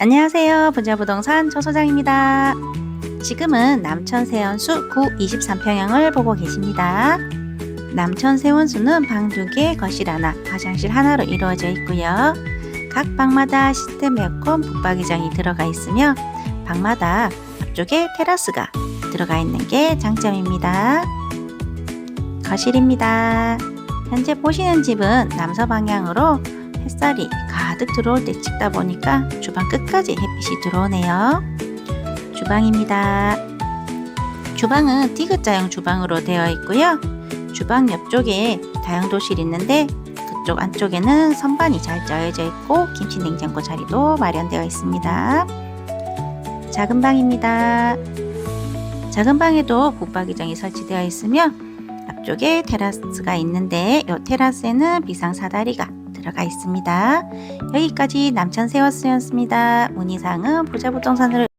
안녕하세요. 분자부동산 조 소장입니다. 지금은 남천 세원수 9 23평형을 보고 계십니다. 남천 세원수는 방 2개, 거실 하나, 화장실 하나로 이루어져 있고요. 각 방마다 시스템 에어컨 붙박이장이 들어가 있으며 방마다 앞쪽에 테라스가 들어가 있는 게 장점입니다. 거실입니다. 현재 보시는 집은 남서 방향으로 햇살이 가득 들어올 때 찍다 보니까 주방 끝까지 햇빛이 들어오네요. 주방입니다. 주방은 디귿자형 주방으로 되어 있고요. 주방 옆쪽에 다용도실 있는데 그쪽 안쪽에는 선반이 잘 짜여져 있고 김치 냉장고 자리도 마련되어 있습니다. 작은 방입니다. 작은 방에도 붙박이장이 설치되어 있으며 앞쪽에 테라스가 있는데 이 테라스에는 비상 사다리가 들어가 있습니다. 여기까지 남천 세워스였습니다. 문의사항은 부자부동산으로